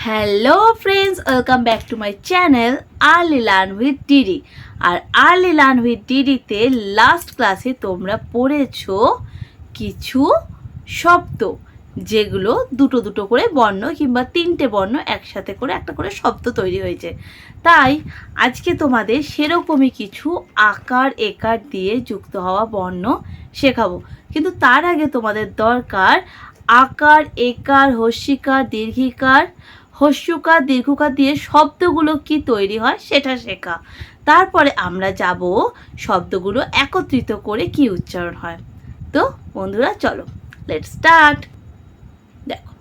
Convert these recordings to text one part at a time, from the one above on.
Hello friends welcome back to my channel early learn with DD R early learn with ডিডিতে last ক্লাসে তোমরা পড়েছো কিছু শব্দ, যেগুলো দুটো দুটো করে বর্ণ কিংবা তিনটে বর্ণ একসাথে করে একটা করে শব্দ তৈরি হয়েছে। তাই আজকে তোমাদের সেরকমই কিছু আকার, একার দিয়ে যুক্ত হওয়া বর্ণ শেখাবো। কিন্তু তার আগে তোমাদের দরকার আকার, একার, হস্যিকার, দীর্ঘিকার হস্যকার দীর্ঘকার দিয়ে শব্দগুলো কি তৈরি হয় সেটা শেখা। তারপরে আমরা যাব শব্দগুলো একত্রিত করে কি উচ্চারণ হয়। তো বন্ধুরা, চলো লেট স্টার্ট দেখো,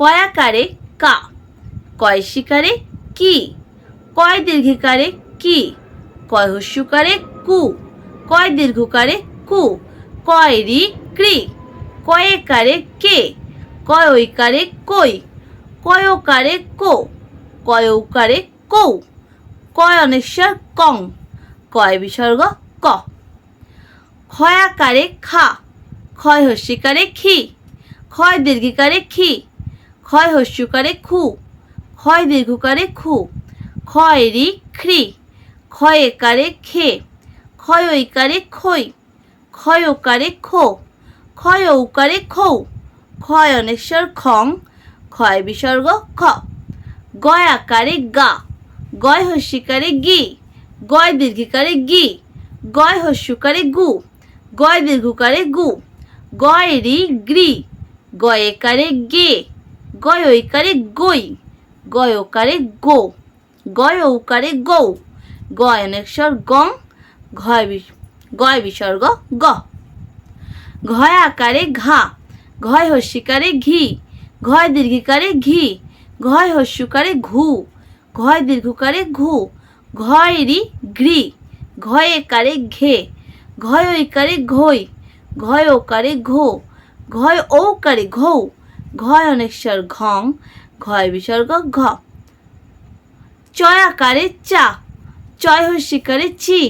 কয়াকারে কা, কয় শিকারে কি, কয় দীর্ঘিকারে কি, কয় হস্যকারে কু, কয় দীর্ঘকারে কু, কয় রি ক্রি কয়েকারে কে, কয় ঐকারে কই কয়কারে কো, কয়ৌকারে কৌ কয় অনেশ্বর কং কয় বিসর্গ ক। ক্ষয়াকারে খা ক্ষয় হস্যিকারে খি ক্ষয় দীর্ঘিকারে খি ক্ষয় হস্যকারে খু ক্ষয় দীর্ঘকারে খু ক্ষয় রি খ্রি ক্ষয় একারে খে ক্ষয় ঐকারে খই ক্ষয় ওকারে খো ক্ষয় ঔকারে খৌ ক্ষয় অনেশ্বর খং ক্ষয় বিসর্গ খ। গয় আকারে গা। গয় হস্যিকারে গি। গয় দীর্ঘিকারে গি। গয় হস্যকারে গু। গয় দীর্ঘকারে গু। গয় রি গ্রি গয় একারে গে। গয় ঐকারে গই গয় ওকারে গো। গয় ঔকারে গৌ। গয় অনেশ্বর গং। ঘয় গয় বিসর্গ গ। ঘয় আকারে ঘা। ঘয় হস্যিকারে ঘি। ঘয় দীর্ঘিকারে ঘি, ঘয় হস্যকারে ঘু, ঘয় দীর্ঘকারে ঘু, ঘয় রি ঘ্রি ঘয় একারে ঘে, ঘয় ঐকারে ঘই, ঘয় ওকারে ঘো, ঘয় ঔকারে ঘৌ, ঘয় অনেশ্বর ঘং, ঘয় বিসর্গ ঘ। চয় আকারে চা, চয় হস্যিকারে চি,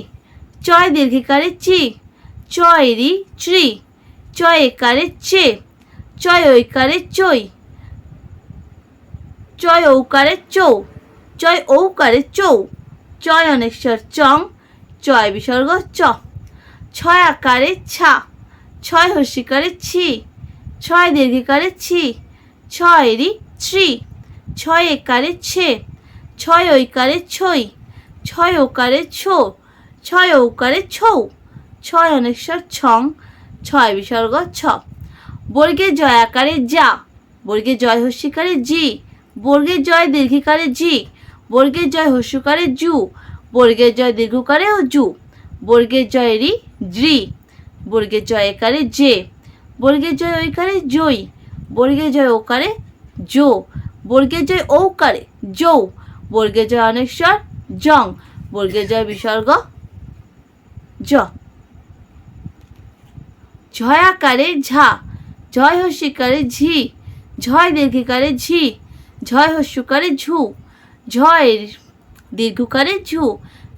চয় দীর্ঘিকারে চি, চয় রি ত্রি চয় একারে চে, চয় ঐকারে চই চয় ঔকারে চৌ। চয় ঔকারে চৌ। চয় অনেশ্বর চং। চয় বিসর্গ চ। ছয় আকারে ছা। ছয় হস্যিকারে ছি। ছয় দীর্ঘিকারে ছি। ছয় রি ত্রি ছয় একারে ছে। ছয় ঐকারে ছই। ছয় ওকারে ছো। ছয় ঔকারে ছৌ। ছয় অনেশ্বর ছং। ছয় বিসর্গ ছ। বর্গে জয় আকারে যা। বর্গে জয় হস্যিকারে জি। বর্গের জয় দীর্ঘিকারে জি বর্গের জয় হস্যকারে জু বর্গের জয় দীর্ঘকারে ও জু বর্গের জয় রি দ্রি বর্গের জয় একারে জে বর্গের জয় ঐকারে জই বর্গের জয় ওকারে জো বর্গের জয় ঔকারে যৌ বর্গের জয় অনেশ্বর জং বর্গের জয় বিসর্গ জ ঝয়াকারে ঝা ঝয় হস্যিকারে ঝি ঝয় দীর্ঘিকারে ঝি ঝয় হস্যকারে ঝু, ঝয় দীর্ঘকারে ঝু,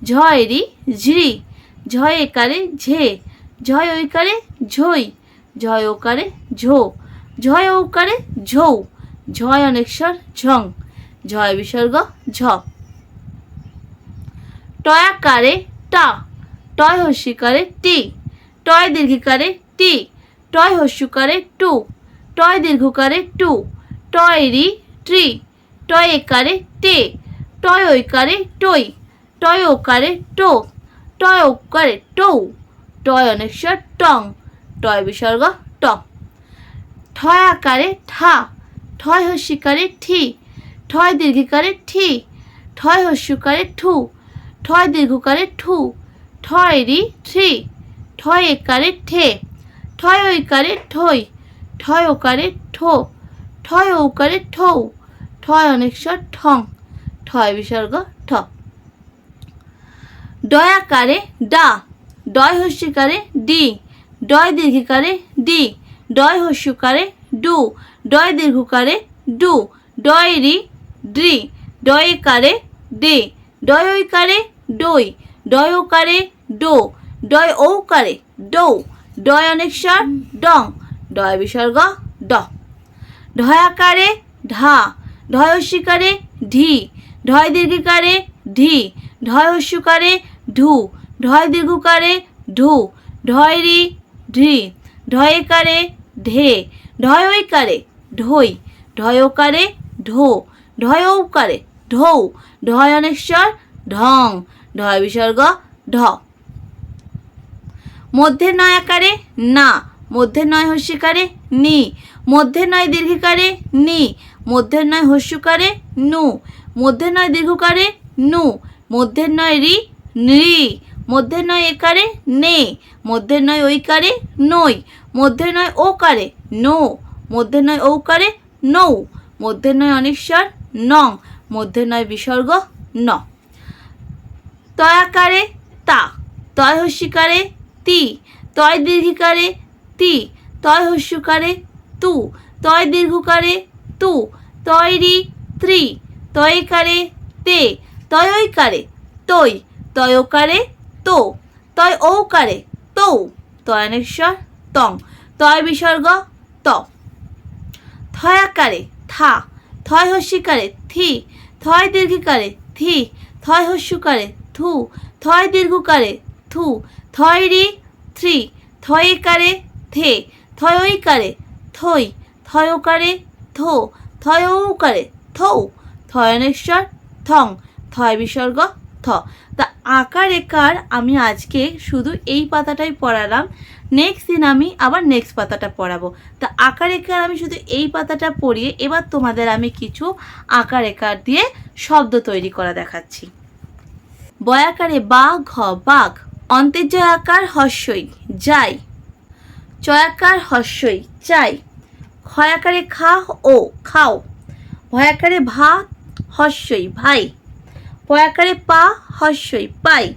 ঝয় রি ঝ্রি, ঝয় একারে ঝে, ঝয় ঐকারে ঝই, ঝয় ওকারে ঝো, ঝয় ঔকারে ঝৌ, ঝয় অনেশ্বর ঝং, ঝয় বিসর্গ ঝ। টয়াকারে টা, টয় হস্যিকারে টি, টয় দীর্ঘিকারে টি, টয় হস্যকারে টু, টয় দীর্ঘকারে টু, টয় রি ট্রি টয় একারে টে টয় ঐকারে টই। টয় ওকারে টো। টয় ওকারে টৌ টয় অনেশ্বর টং। টয় বিসর্গ ট। ঠয় আকারে ঠা। ঠয় হস্যিকারে ঠি। ঠয় দীর্ঘিকারে ঠি। ঠয় হস্যকারে ঠু। ঠয় দীর্ঘকারে ঠু। ঠয় রি থ্রি ঠয় একারে ঠে। ঠয় ঐকারে ঠই। ঠয় ওকারে ঠো। ঠয় ঔকারে ঠৌ। ঠয় অনেশ্বর ঠং ঠয় বিসর্গ ঠ। ডয়াকারে ডা ডয় হস্যিকারে ডি ডয় দীর্ঘিকারে ডি ডয় হস্যকারে ডু ডয় দীর্ঘকারে ডু ডয় রি ড্রি ডয়কারে ডে ডয় ঐকারে ডই ডয় ওকারে ডো ডয় ঔকারে ডৌ ডয় অনেশ্বর ডং ডয় বিসর্গ ড। ঢয়াকারে ঢা ঢয় হস্যিকারে ঢি, ঢয় দীর্ঘিকারে ঢি, ঢয় হস্যকারে ঢু, ঢয় দীর্ঘকারে ঢু, ঢয় রি ঢি ঢয়কারে ঢে, ঢয় ঐকারে ঢই ঢয়কারে ঢো ঢয়ৌকারে ঢৌ, ঢয় অনেশ্বর ঢং, ঢয় বিসর্গ ঢ। মধ্যে নয় আকারে না, মধ্যে নয় হস্যিকারে নি, মধ্যে নয় দীর্ঘিকারে নি মধ্যে নয় হস্যকারে নু মধ্যে নয় দীর্ঘকারে নু মধ্যে নয় রি, নৃ মধ্যে নয় একারে নে মধ্যে নয় ঐকারে নই মধ্যে নয় ওকারে নো মধ্যে নয় ঔকারে নৌ মধ্যে নয় অনিশ্বর নং মধ্যে নয় বিসর্গ ন। তয়াকারে তা, তয় হস্যিকারে তি, তয় দীর্ঘিকারে তি, তয় হস্যকারে তু, তয় দীর্ঘকারে তু তয়রি ত্রি তয়কারে তে তয়ৈকারে তৈ তয়কারে তো, তয় ঔকারে তৌ তয়নেশ্বর তং, তয় বিসর্গ, ত। থয়াকারে থা, থয় হস্যিকারে থি, থয় দীর্ঘিকারে থি, থয় হস্যকারে থু, থয় দীর্ঘকারে থু, থয় রি, থ্রি থয়কারে থে থয়ইকারে থই থয়কারে থো থয়ৌকারে থৌ থয়নেশ্বর থং, থয় বিসর্গ, থ। তা আকার একার আমি আজকে শুধু এই পাতাটাই পড়ালাম নেক্সট দিন আমি আবার নেক্সট পাতাটা পড়াবো। তা আকার একার আমি শুধু এই পাতাটা পড়িয়ে এবার তোমাদের আমি কিছু আকার একার দিয়ে শব্দ তৈরি করা দেখাচ্ছি। বয়াকারে বাঘ ঘ বাঘ অন্তের আকার হস্যই, যাই। চয়াকার হস্যই, চাই। ক্ষয়াকারে খা ও খাও। ভয়াকারে ভা হস্যই, ভাই। পয়াকারে পা হস্যই, পাই।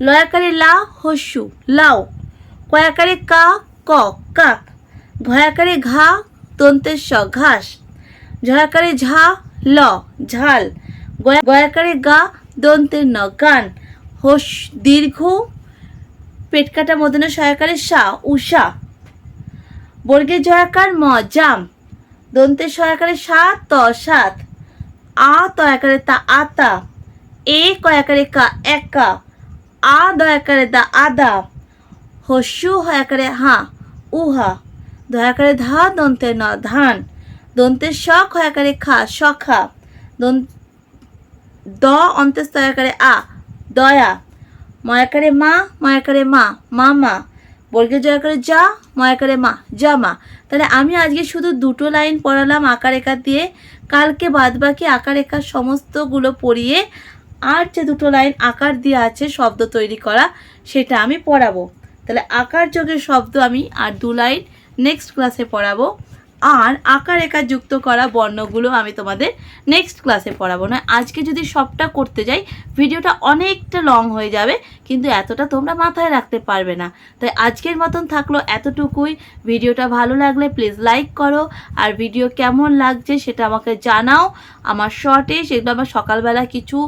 লয়াকারে লা হস্যু, লাও। কয়াকারে কা, ক, কাক। ঘয়াকারে ঘা, দন্তের স, ঘাস। ঝয়াকারে ঝা, ল, ঝাল। গয়া- গয়াকারে গা, দন্তের ন, গান। হোস দীর্ঘ। পেটকাটা মদন সয়াকারে সা উষা বর্গের জয়াকার ম, জাম। দন্তের সয়াকারে সাত ত, সাত। আ তয়াকারে তা আতা এ, কয়াকারে কা, একা আ, দয়াকারে দা আদা হস্যু, হয়াকারে হা উহা দয়াকারে ধা দন্তে ন, ধান। দন্তের শখ হয়াকারে খা সখা দন, দ অন্তের স্তয়াকারে আ, দয়া। ময়াকারে মা ময়াকারে মা মামা বর্গের জয়াকারে যা ময়াকারে মা, যা মা। তাহলে আমি আজকে শুধু দুটো লাইন পড়ালাম আকার একার দিয়ে। কালকে বাদ বাকি আকার একার সমস্তগুলো পড়িয়ে আর যে দুটো লাইন আকার দিয়ে আছে শব্দ তৈরি করা, সেটা আমি পড়াবো। তাহলে আকার যোগের শব্দ আমি আর দু লাইন নেক্সট ক্লাসে পড়াবো। আর আকার একার যুক্ত করা বর্ণগুলো আমি তোমাদের নেক্সট ক্লাসে পড়াবো না আজকে যদি সবটা করতে যাই ভিডিওটা অনেকটা লং হয়ে যাবে, কিন্তু এতটা তোমরা মাথায় রাখতে পারবে না। তাই আজকের মতন থাকল এতটুকুই। ভিডিওটা ভালো লাগলে প্লিজ লাইক করো, আর ভিডিও কেমন লাগছে সেটা আমাকে জানাও। আমার শর্টে সেগুলো আমার সকালবেলা কিছু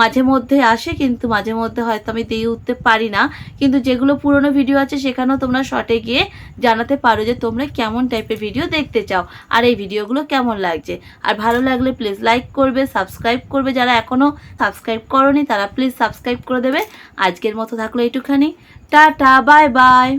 মাঝে মধ্যে আসে, কিন্তু মাঝে মধ্যে হয়তো আমি দিয়ে উঠতে পারি না। কিন্তু যেগুলো পুরনো ভিডিও আছে, সেখানেও তোমরা শর্টে গিয়ে জানাতে পারো যে তোমরা কেমন টাইপের ভিডিও দেখতে চাও আর এই ভিডিওগুলো কেমন লাগছে। আর ভালো লাগলে প্লিজ লাইক করবে সাবস্ক্রাইব করবে। যারা এখনও সাবস্ক্রাইব করনি, তারা প্লিজ সাবস্ক্রাইব করে দেবে। আজকের মতো থাকল এইটুখানি। Tata bye bye